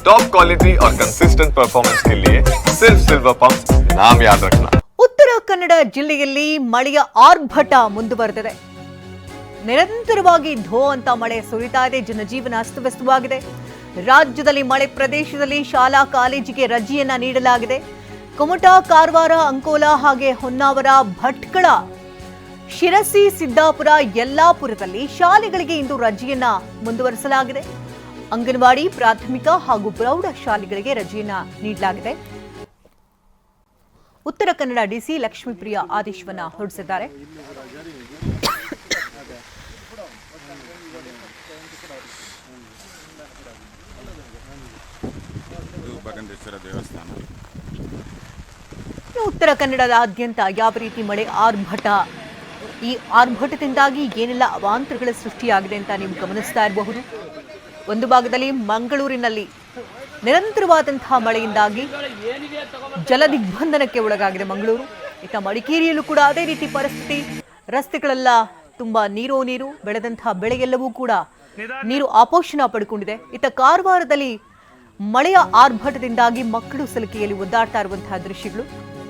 Top quality और consistent performance के लिए सिर्फ सिल्वर पंप नाम याद रखना ಉತ್ತರ ಕನ್ನಡ ಜಿಲ್ಲೆಯಲ್ಲಿ ಮಳೆಯ ಆರ್ಭಟ ಮುಂದುವರೆದಿದೆ ನಿರಂತರವಾಗಿ ಧೋ ಅಂತ ಮಳೆ ಸುರಿತಾ ಇದೆ ಜನಜೀವನ ಅಸ್ತವ್ಯಸ್ತವಾಗಿದೆ ರಾಜ್ಯದಲ್ಲಿ ಮಳೆ ಪ್ರದೇಶದಲ್ಲಿ ಶಾಲಾ ಕಾಲೇಜಿಗೆ ರಜೆಯನ್ನ ನೀಡಲಾಗಿದೆ ಕುಮಟಾ ಕಾರವಾರ ಅಂಕೋಲಾ ಹಾಗೆ ಹೊನ್ನಾವರ ಭಟ್ಕಳ ಶಿರಸಿ ಸಿದ್ದಾಪುರ ಯಲ್ಲಾಪುರದಲ್ಲಿ ಶಾಲೆಗಳಿಗೆ ಇಂದು ರಜೆಯನ್ನ ಮುಂದುವರಿಸಲಾಗಿದೆ ಅಂಗನವಾಡಿ ಪ್ರಾಥಮಿಕ ಹಾಗೂ ಪ್ರೌಢ ಶಾಲೆಗಳಿಗೆ ರಜೆಯನ್ನ ನೀಡಲಾಗಿದೆ. ಉತ್ತರ ಕನ್ನಡ ಡಿಸಿ ಲಕ್ಷ್ಮೀಪ್ರಿಯ ಆದೇಶವನ್ನ ಹೊರಡಿಸಿದ್ದಾರೆ. ದೇವಸ್ಥಾನ. ಉತ್ತರ ಕನ್ನಡದಾದ್ಯಂತ ಯಾವ ರೀತಿ ಮಳೆ ಆರ್ಭಟ? ಈ ಆರ್ಭಟದಿಂದಾಗಿ ಏನೆಲ್ಲ ಅವಾಂತರಗಳ ಸೃಷ್ಟಿಯಾಗಿದೆ ಅಂತ ನೀವು ಗಮನಿಸ್ತಾ ಇರಬಹುದು? ಒಂದು ಭಾಗದಲ್ಲಿ ಮಂಗಳೂರಿನಲ್ಲಿ ನಿರಂತರವಾದಂತಹ ಮಳೆಯಿಂದಾಗಿ ಜಲದಿಗ್ಬಂಧನಕ್ಕೆ ಒಳಗಾಗಿದೆ ಮಂಗಳೂರು. ಇತ್ತ ಮಡಿಕೇರಿಯಲ್ಲೂ ಕೂಡ ಅದೇ ರೀತಿ ಪರಿಸ್ಥಿತಿ. ರಸ್ತೆಗಳೆಲ್ಲ ತುಂಬಾ ನೀರೋ ನೀರು, ಬೆಳೆದಂತಹ ಬೆಳೆಗೆಲ್ಲವೂ ಕೂಡ ನೀರು ಆಪೋಷಣ ಪಡ್ಕೊಂಡಿದೆ. ಇತ್ತ ಕಾರವಾರದಲ್ಲಿ ಮಳೆಯ ಆರ್ಭಟದಿಂದಾಗಿ ಮಕ್ಕಳು ಸಲಿಕೆಯಲ್ಲಿ ಒದ್ದಾಡ್ತಾ ಇರುವಂತಹ ದೃಶ್ಯಗಳು.